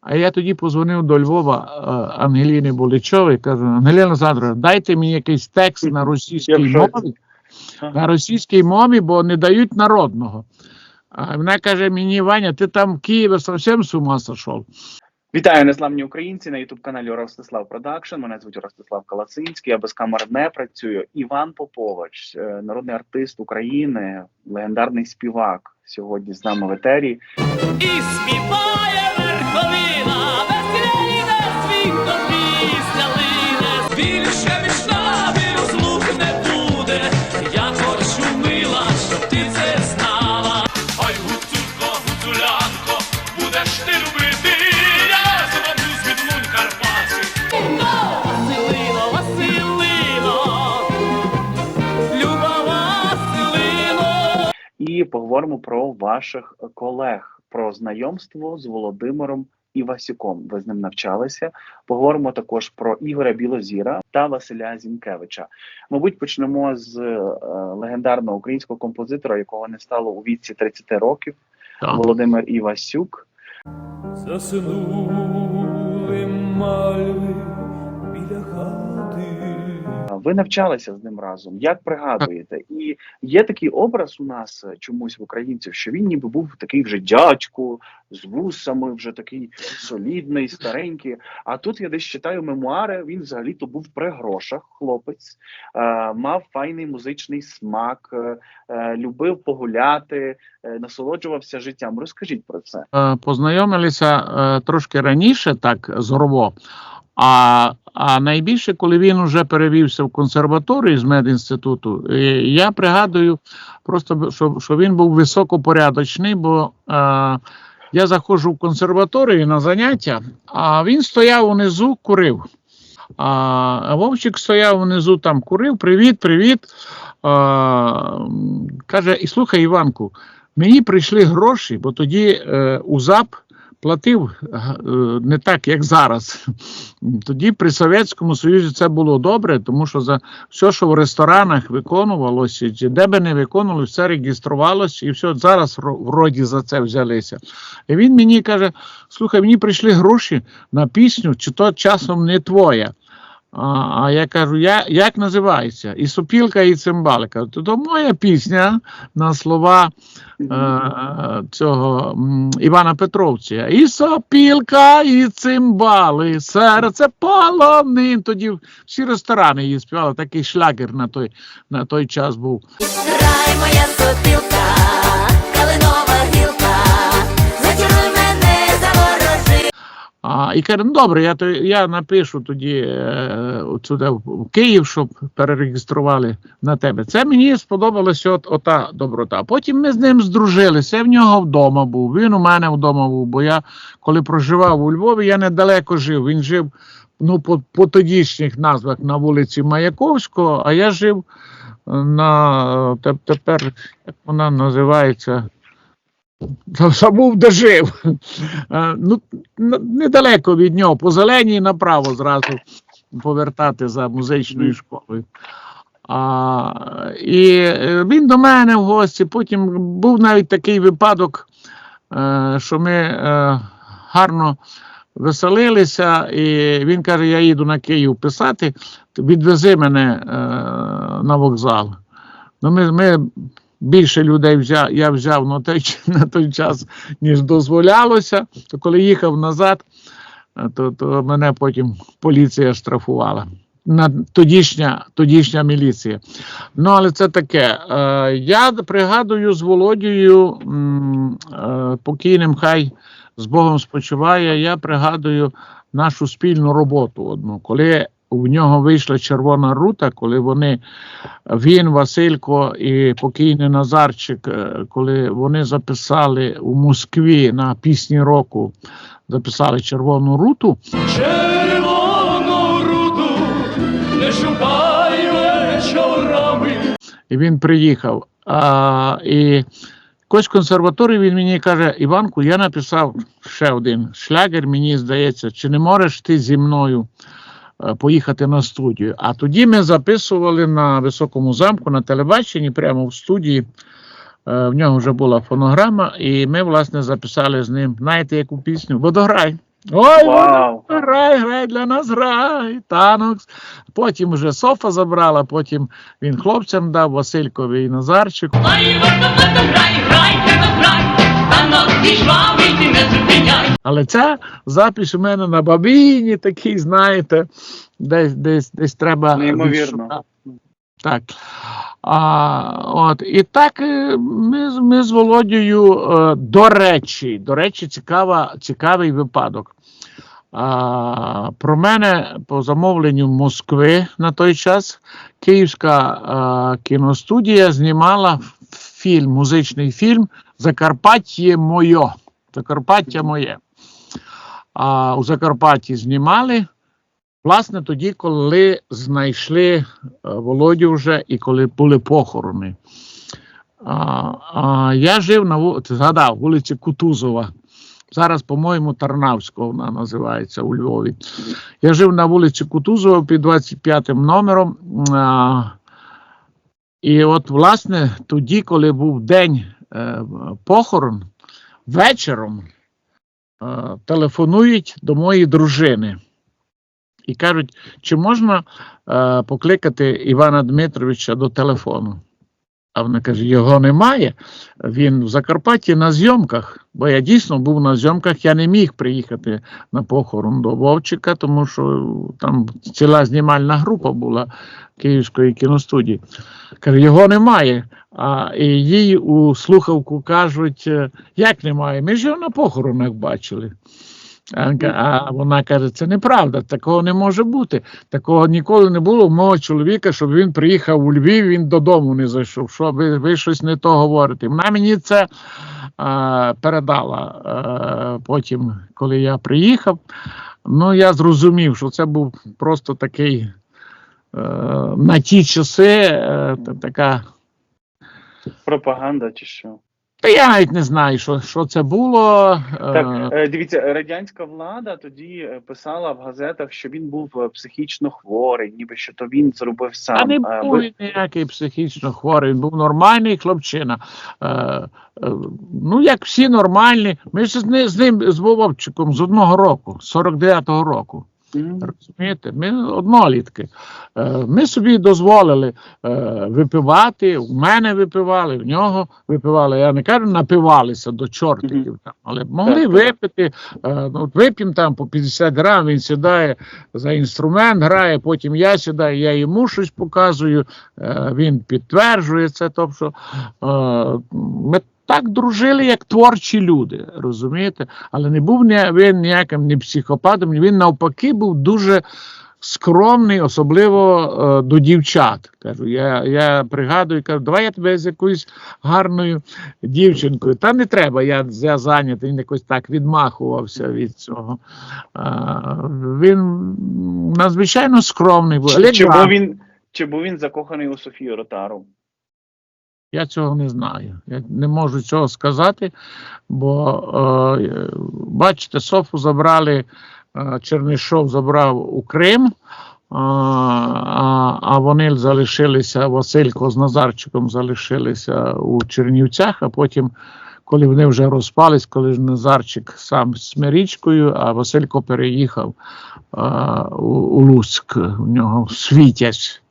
А я тоді позвонив до Львова е, Ангеліні Боличовій, кажу, Ангеліна Олександровна, дайте мені якийсь текст на російській мові, на російській мові, бо не дають народного. А вона каже мені, Ваня, ти там в Києві зовсім з ума сошов. Вітаю незламні українці на ютуб каналі Ростислав Продакшн. Мене звуть Ростислав Калацинський. Я без камер не працюю. Іван Попович, е, народний артист України, легендарний співак. Сьогодні з нами в етері. І співає верховина, безкрайне світло після лине. Більше між нами розлук не буде. Я хочу мила, щоб ти це знала. Ой, гуцулько, гуцулянко, будеш ти любити. Я зроблю з Карпати. Василино, Василино, Люба Василино. І поговоримо про ваших колег, про знайомство з Володимиром Івасюком. Ви з ним навчалися. Поговоримо також про Ігоря Білозіра та Василя Зінкевича. Мабуть, почнемо з е, легендарного українського композитора, якого не стало у віці 30 років. Так. Володимир Івасюк. Заснули мальви. Ви навчалися з ним разом. Як пригадуєте? І є такий образ у нас е, чомусь в українців, що він ніби був такий вже дядько з вусами, вже такий солідний, старенький. А тут я десь читаю мемуари. Він взагалі то був при грошах, хлопець, е, мав файний музичний смак, е, любив погуляти, насолоджувався життям. Розкажіть про це. Познайомилися трошки раніше, так зорво. А, а найбільше, коли він вже перевівся в консерваторію з медінституту, е, я пригадую просто, що, що він був високопорядочний, бо е, я заходжу в консерваторію на заняття, а він стояв унизу, курив. А Вовчик стояв унизу, там курив. Привіт, привіт. А, каже: і слухай, Іванку, мені прийшли гроші, бо тоді е, УЗАП платив е, не так, як зараз. Тоді при Совєтському Союзі це було добре, тому що за все, що в ресторанах виконувалося, де би не виконували, все реєструвалося, і все зараз вроді за це взялися. І він мені каже: слухай, мені прийшли гроші на пісню, чи то часом не твоя. А, а я кажу, я, як називається? І сопілка, і цимбалика. То, то моя пісня на слова е, цього м, Івана Петровця. І сопілка, і цимбали, серце полонин. Тоді всі ресторани її співали, такий шлягер на той, на той час був. Грай моя сопілка, А, і каже, ну добре, я, то, я напишу тоді е, сюди в Київ, щоб перереєстрували на тебе. Це мені сподобалася от, ота доброта. Потім ми з ним здружилися. Я в нього вдома був, він у мене вдома був, бо я коли проживав у Львові, я недалеко жив. Він жив ну, по, по тодішніх назвах на вулиці Маяковського, а я жив на тепер, як вона називається. Забув, де жив. Е, Ну, недалеко від нього, по зеленій направо зразу повертати за музичною школою. А, і е, він до мене в гості. Потім був навіть такий випадок, е, що ми гарно веселилися, і він каже: Я їду на Київ писати, відвези мене на вокзал. Ну, ми, ми більше людей взяв, я взяв на той, на той час, ніж дозволялося. То коли їхав назад, е, то, то мене потім поліція штрафувала. На тодішня, тодішня міліція. Ну, але це таке. Е, я пригадую з Володією е, покійним, хай з Богом спочиває. Я пригадую нашу спільну роботу одну, коли в нього вийшла червона рута, коли вони він, Василько і покійний Назарчик, е, коли вони записали у Москві на пісні року, записали червону руту. Червону руду не шукай вечорами. і він приїхав. А, і якось в консерваторії він мені каже: Іванку, я написав ще один шлягер, мені здається, чи не можеш ти зі мною поїхати на студію? А тоді ми записували на високому замку на телебаченні, прямо в студії. Е, В нього вже була фонограма, і ми, власне, записали з ним, знаєте, яку пісню? Водограй. Ой, Вау. грай, грай для нас, грай, танок. Потім вже Софа забрала, потім він хлопцям дав Василькові і Назарчику. Ай, варто, варто, грай, грай, танок і жвавий, ти не. Але ця запись у мене на бабіні, такий, знаєте, десь, десь, десь треба. Неймовірно. Так. А, от, і так е, ми, ми з Володією, е, до речі, до речі, цікава, цікавий випадок. А, про мене по замовленню Москви на той час Київська а, кіностудія знімала фільм, музичний фільм Закарпаття моє. Закарпаття моє. А у Закарпатті знімали. Власне, тоді, коли знайшли е, Володю вже і коли були похорони. А, а, я жив на ву- ти згадав, вулиці Кутузова. Зараз, по-моєму, Тарнавського вона називається у Львові. Я жив на вулиці Кутузова під 25 номером. А, і от, власне, тоді, коли був день е, похорон, вечором е, телефонують до моєї дружини і кажуть, чи можна е, покликати Івана Дмитровича до телефону. А вона каже: його немає. Він в Закарпатті на зйомках. Бо я дійсно був на зйомках, я не міг приїхати на похорон до Вовчика, тому що там ціла знімальна група була Київської кіностудії. Каже, його немає. А і їй у слухавку кажуть, як немає? Ми ж його на похоронах бачили. А А вона каже, це неправда, такого не може бути. Такого ніколи не було в мого чоловіка, щоб він приїхав у Львів, він додому не зайшов. Що ви, ви щось не то говорите? Вона мені це е, передала е, потім, коли я приїхав. Ну, я зрозумів, що це був просто такий е, на ті часи та- така. Пропаганда чи що? Та я навіть не знаю, що, що це було. е, Так, е, дивіться, радянська влада тоді е, писала в газетах, що він був е, психічно хворий, ніби що то він зробив сам. не Е, був ви- ніякий психічно хворий, він був нормальний хлопчина. Е, е, ну, як всі нормальні. Ми ж з, ним, з Вовчиком з одного року, з 49-го року. Розумієте, ми однолітки. Е, ми собі дозволили е, випивати, у мене випивали, в нього випивали. Я не кажу, напивалися до чортиків, там, але могли випити. Е, ну, от вип'ємо там по 50 грам, він сідає за інструмент, грає, потім я сідаю, я йому щось показую, він підтверджує це. Тобто ми так дружили, як творчі люди, розумієте? Але не був він ніяким ні психопатом, він навпаки був дуже скромний, особливо е, до дівчат. Кажу, я, я пригадую, кажу, давай я тебе з якоюсь гарною дівчинкою. Та не треба, я, я зайнятий, він якось так відмахувався від цього. Е, він надзвичайно скромний був. Чи, чи, був він, чи був він закоханий у Софію Ротару? Я цього не знаю. Я не можу цього сказати, бо е, бачите, Софу забрали, е, Чернишов забрав у Крим, е, а, а вони залишилися, Василько з Назарчиком залишилися у Чернівцях, а потім. Коли вони вже розпались, коли ж Назарчик сам з Смирічкою, а Василько переїхав е, у, у Луцьк, у нього світязь е,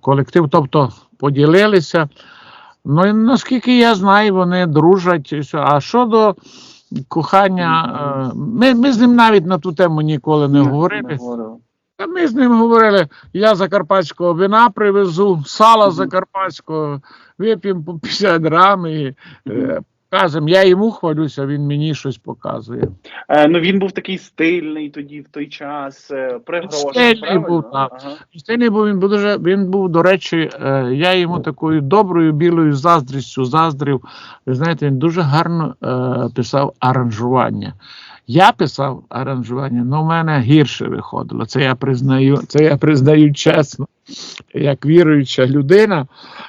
колектив, тобто поділилися. Ну, і наскільки я знаю, вони дружать. А щодо кохання, е, ми, ми з ним навіть на ту тему ніколи не говорили. говорили. Та ми з ним говорили, я закарпатського вина привезу, сала закарпатського, вип'ємо по 50 грам і кажемо, я йому хвалюся, він мені щось показує. Е, ну він був такий стильний тоді в той час, е, Стильний був, так. Ага. Частини був він був дуже, він був, до речі, е, я йому такою доброю білою заздрістю заздрив. Ви знаєте, він дуже гарно е, писав аранжування. Я писав аранжування, але в мене гірше виходило. Це я признаю, це я признаю чесно. Як віруюча людина,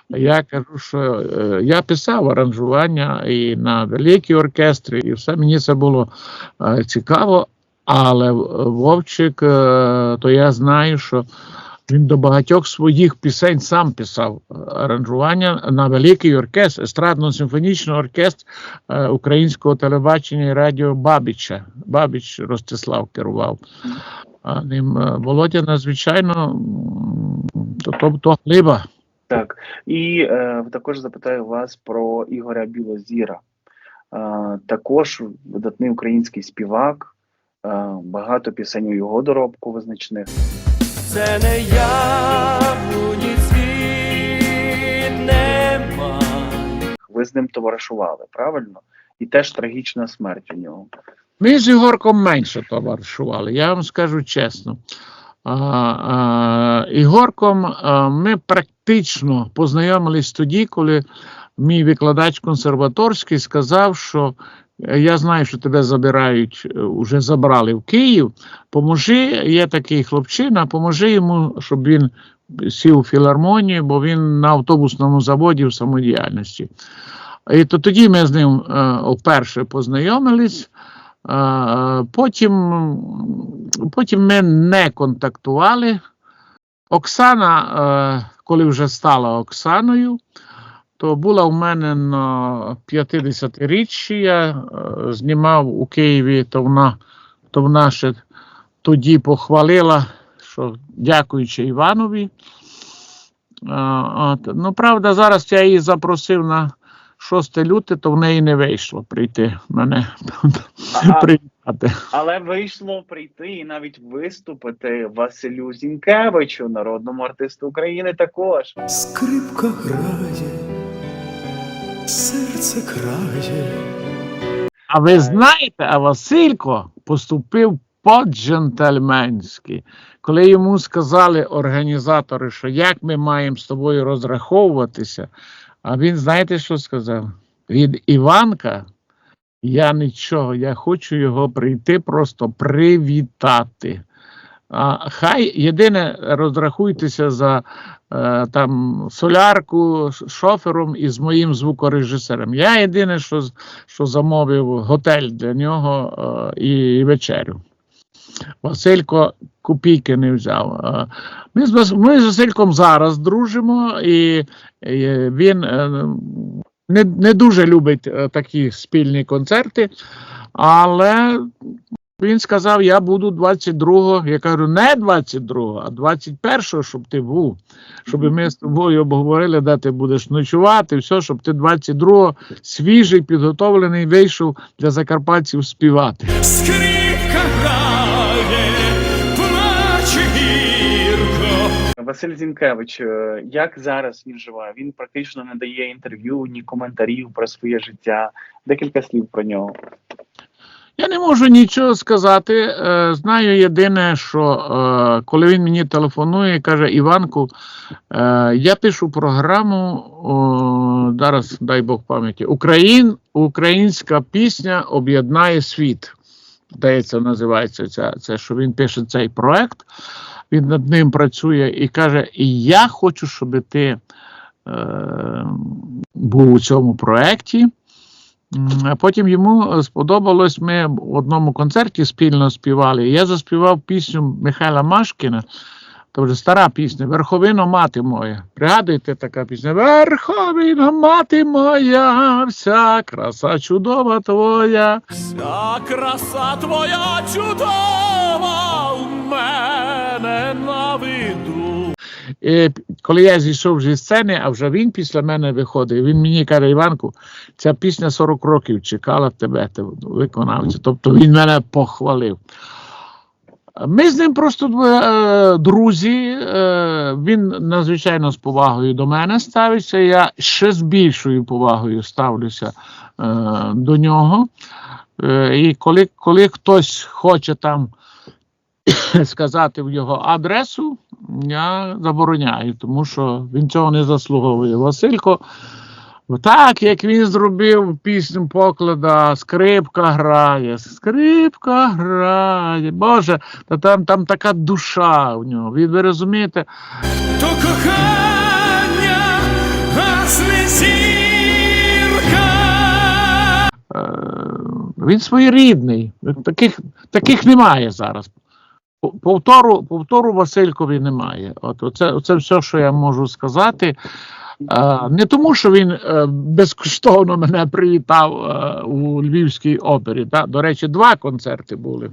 я кажу, що е, я писав аранжування і на великі оркестри, і все мені це було е, цікаво. Але Вовчик, е, то я знаю, що Він до багатьох своїх пісень сам писав аранжування на великий оркестр, естрадно-симфонічний оркестр українського телебачення і радіо Бабіча. Бабіч Ростислав керував. А ним Володя надзвичайно то, то, то глиба. Так, і е, також запитаю вас про Ігоря Білозіра. Е, також видатний український співак, е, багато пісень у його доробку визначних. Це не я, світ нема. Ви з ним товаришували, правильно? І теж трагічна смерть у нього. Ми з Ігорком менше товаришували, я вам скажу чесно. Ігорком ми практично познайомились тоді, коли мій викладач консерваторський сказав, що е, я знаю, що тебе забирають, е, вже забрали в Київ. Поможи, є такий хлопчина, поможи йому, щоб він сів у філармонію, бо він на автобусному заводі в самодіяльності. І то тоді ми з ним е, вперше познайомились. Потім, потім ми не контактували. Оксана, е, коли вже стала Оксаною, то була у мене на 50-річчі. Я е, знімав у Києві, то вона, то вона ще тоді похвалила, що дякуючи Іванові. От. Ну, правда, зараз я її запросив на 6 люте, то в неї не вийшло прийти мене А, привітати. але вийшло прийти і навіть виступити Василю Зінкевичу, народному артисту України, також. Скрипка грає, серце крає. А ви знаєте, а Василько поступив по-джентльменськи. Коли йому сказали організатори, що як ми маємо з тобою розраховуватися, а він знаєте, що сказав? Від Іванка я нічого, я хочу його прийти, просто привітати. А хай єдине розрахуйтеся за е, там солярку шофером і з моїм звукорежисером. Я єдине, що, що замовив готель для нього е, і, вечерю. Василько копійки не взяв. Е, Ми з, ми з Васильком зараз дружимо, і, він е, не, не дуже любить е, такі спільні концерти, але він сказав: я буду 22-го. Я кажу, не 22-го, а 21-го, щоб ти був. Щоб ми з тобою обговорили, де ти будеш ночувати, все, щоб ти 22-го свіжий, підготовлений вийшов для закарпатців співати. Василь Зінкевич, е, як зараз він живе? Він практично не дає інтерв'ю, ні коментарів про своє життя. Декілька слів про нього. Я не можу нічого сказати. Е, знаю єдине, що е, коли він мені телефонує каже: Іванку, я пишу програму. Зараз дай Бог пам'яті. Україн, українська пісня об'єднає світ. Здається, називається ця, це, що він пише цей проект. Він над ним працює і каже: І я хочу, щоб ти е, був у цьому А потім йому сподобалось, ми в одному концерті спільно співали. Я заспівав пісню Михайла Машкіна. То вже стара пісня Верховино мати моя. Пригадуєте така пісня? Верховино мати моя, вся краса чудова твоя. Вся краса твоя чудова у мене на виду. І коли я зійшов зі сцени, а вже він після мене виходить, він мені каже: Іванку, ця пісня 40 років чекала тебе, ти виконавця. Тобто він мене похвалив. Ми з ним просто е, друзі. Е, він надзвичайно з повагою до мене ставиться. Я ще з більшою повагою ставлюся е, до нього. Е, і коли, коли хтось хоче там сказати в його адресу, я забороняю, тому що він цього не заслуговує. Василько, так як він зробив пісню поклада, скрипка грає, скрипка грає. Боже, та там, там така душа в нього. Ви, ви розумієте, То кохання гасне зірка. е, він своєрідний. Таких, таких немає зараз. Повтору, повтору Василькові немає. От оце, оце все, що я можу сказати. Е, не тому, що він е, безкоштовно мене привітав е, у Львівській опері. Та? До речі, два концерти були.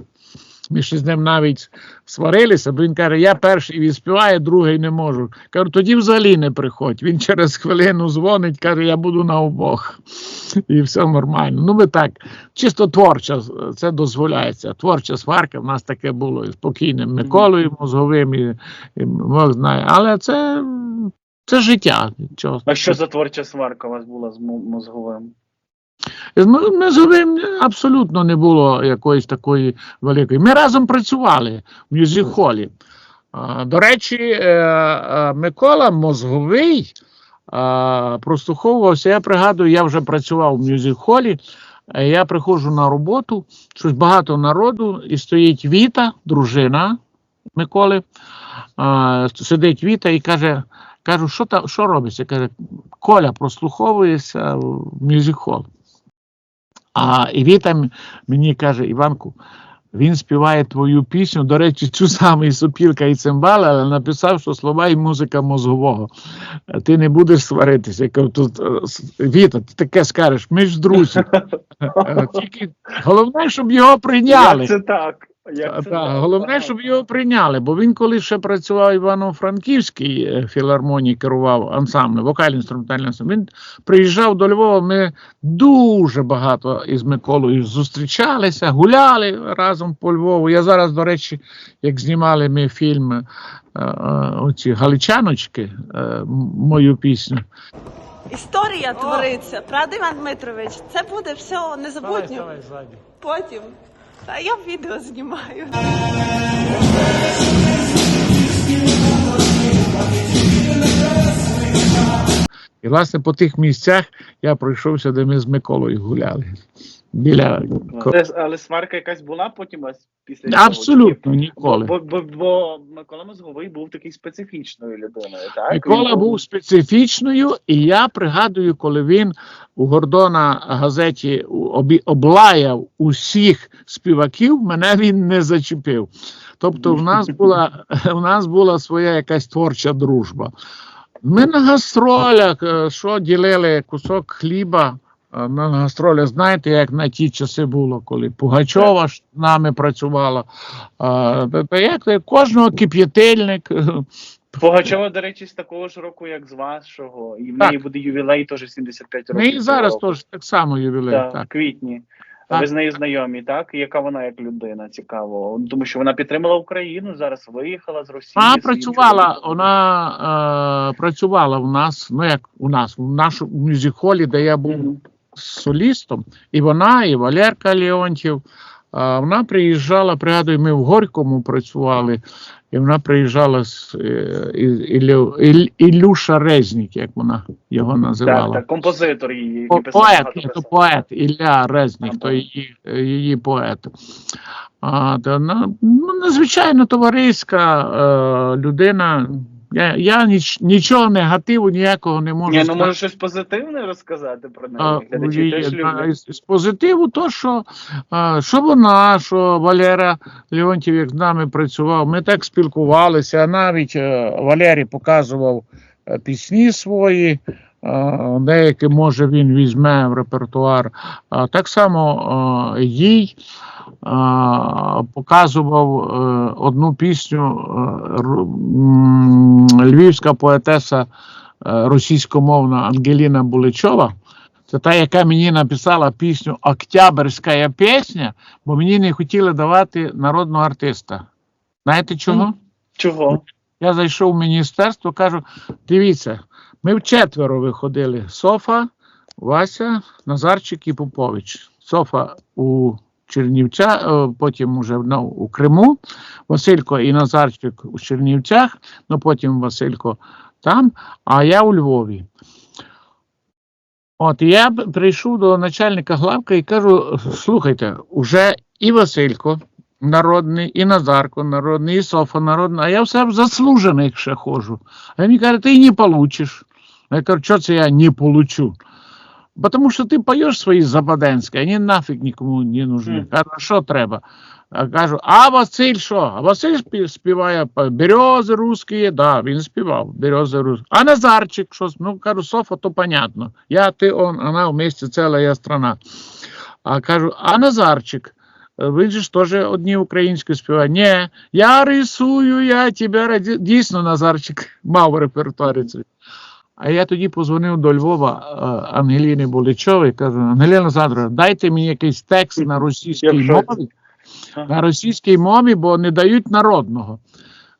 Ми ще з ним навіть сварилися, бо він каже: я перший відспіваю, другий не можу. Кажу, тоді взагалі не приходь. Він через хвилину дзвонить, каже, я буду на обох. І все нормально. Ну, ми так, чисто творча, це дозволяється. Творча сварка в нас таке було і спокійним Миколою мозговим, і, і Бог знає. Але це, це життя. Нічого. А що за творча сварка у вас була з мо- мозговим? З М- Мозговим абсолютно не було якоїсь такої великої. Ми разом працювали в мюзик-холі. До речі, е, е, Микола Мозговий прослуховувався. Я пригадую, я вже працював в мюзик-холі. е, Я приходжу на роботу, щось багато народу, і стоїть Віта, дружина Миколи. Сидить Віта і каже: кажу, що там, що робиться? Каже, Коля прослуховується в мюзик-хол. А і Віта мені каже, Іванку, він співає твою пісню. До речі, цю саму і сопілка і цимбали, але написав, що слова і музика мозгового. Ти не будеш сваритися. Я кажу, тут е, Віта, ти таке скажеш, ми ж друзі. Е, Тільки головне, щоб його прийняли. Це так? Як це так? головне, щоб його прийняли, бо він коли ще працював Івано-Франківській е, філармонії, керував ансамблем, вокально-інструментальний ансамбль. Він приїжджав до Львова. Ми дуже багато із Миколою зустрічалися, гуляли разом по Львову. Я зараз, до речі, як знімали ми фільм е, е, оці Галичаночки, мою пісню. Історія твориться, правда, Іван Дмитрович? Це буде все незабутньо. Потім. А я відео знімаю. І, власне, по тих місцях я пройшовся, де ми з Миколою гуляли. Біля Але, але сварка якась була потім після цього? Абсолютно ніколи. Бо, бо, бо Микола Мозговий був такий специфічною людиною, так? Микола Він був специфічною, і я пригадую, коли він у Гордона газеті облаяв усіх співаків, мене він не зачепив. Тобто, в нас була в нас була своя якась творча дружба. Ми на гастролях, е, що ділили кусок хліба. На гастролях, знаєте, як на ті часи було, коли Пугачова ж з нами працювала. Та- як кожного кип'ятильник. Пугачова, до речі, з такого ж року, як з вашого, і в неї буде ювілей теж 75 Ну років. і зараз теж так само ювілей. Так, Так. в квітні. Так. Ви з нею знайомі, так? Яка вона як людина, цікаво. Тому що вона підтримала Україну, зараз виїхала з Росії. Вона працювала, вона е, працювала у нас, ну як у нас, в нашому мюзик-холі, де я був. Солістом, і вона, і Валерка Леонтів. А вона приїжджала, пригадую, ми в Горькому працювали, і вона приїжджала з е, Ілюша Резнік, як вона його називала. так, композитор її. По- писав Поет, ні, то поет, Ілля Резник, Ага. то її, її поет. А, та, ну, надзвичайно товариська е, людина. Я, я ніч, нічого негативу ніякого не можу Ні, ну може щось позитивне розказати про неї. Глядачі теж люблять. з позитиву, то що, а, що вона, що Валера Леонтів, як з нами працював, ми так спілкувалися. Навіть е, Валерій показував е, пісні свої, деякі, може, він візьме в репертуар. А так само їй показував е, одну пісню е, львівська поетеса е, російськомовна Ангеліна Буличова. Це та, яка мені написала пісню Октябрьська пісня, бо мені не хотіли давати народного артиста. Знаєте чого? Чого? Я зайшов в міністерство, кажу: дивіться, ми вчетверо виходили: Софа, Вася, Назарчик і Попович. Софа у Чернівця, е, потім уже ну, у Криму, Василько і Назарчик у Чернівцях, ну потім Василько там, а я у Львові. От я прийшов до начальника главка і кажу: слухайте, уже і Василько народний, і Назарко народний, і Софа народний, а я все в заслужених ще ходжу. А він каже, ти не получиш. Я кажу, що це я не получу? Потому що ти поєш свої Западенські, вони нафіг нікому не нужны. Кажу, що треба? А кажу, а Василь що? А Василь співає берези русські, да, він співав, берези русські. А Назарчик щось, ну кажу, Софа, то понятно. Я, ти, он, вона вместе ціла страна. А кажу, а Назарчик, же ж теж одні українські співає. Ні, я рисую, я тебе раді... Дійсно, Назарчик мав в репертуарі це. А я тоді позвонив до Львова е, Ангеліні Боличовій, кажу, Ангеліна Олександровна, дайте мені якийсь текст на російській мові, на російській мові, бо не дають народного.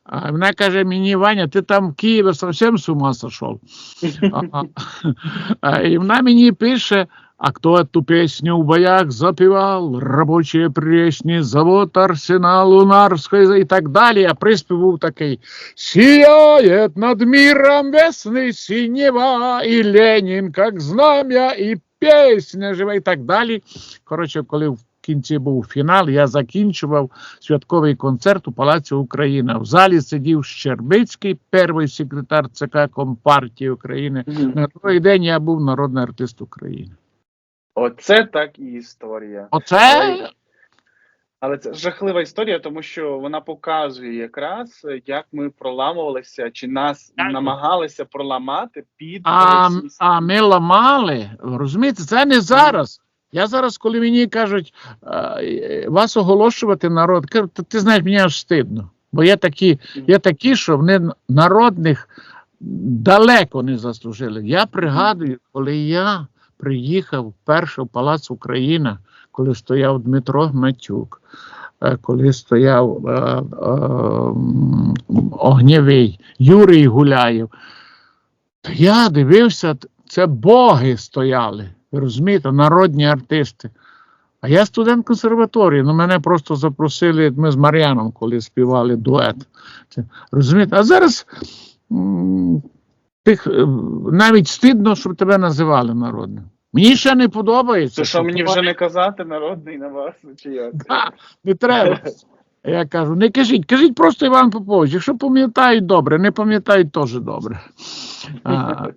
А вона каже мені, Ваня, ти там в Києві зовсім з ума сошов. І вона мені пише, а хто эту песню в боях запівав, робочі пресні, завод Арсенал Лунарської і так далі. А приспів був такий «Сияет над миром весны синева, і Ленін, як знам'я, і пісня жива, і так далі. Коротше, коли в кінці був фінал, я закінчував святковий концерт у Палаці Україна. В залі сидів Щербицький, перший секретар ЦК Компартії України. На другий день я був народний артист України. Оце так і історія. Оце Але це жахлива історія, тому що вона показує якраз, як ми проламувалися, чи нас Так. намагалися проламати під а, а ми ламали. Розумієте, це не зараз. Я зараз, коли мені кажуть вас оголошувати народ, кажу, ти знаєш, мені аж стидно. Бо є такі, є такі, що вони народних далеко не заслужили. Я пригадую, коли я приїхав вперше в Палац Україна, коли стояв Дмитро Гнатюк, е, коли стояв е, е, Огнєвий, Юрій Гуляєв. То я дивився, це боги стояли, розумієте, народні артисти. А я студент консерваторії, ну мене просто запросили, ми з Мар'яном, коли співали дует. Це, розумієте? А зараз тих, е, навіть стидно, щоб тебе називали народним. Мені ще не подобається. То що мені вже не казати народний на вас, чи як? Да, не треба. Я кажу, не кажіть, кажіть просто Іван Попович. Якщо пам'ятають добре, не пам'ятають теж добре. А,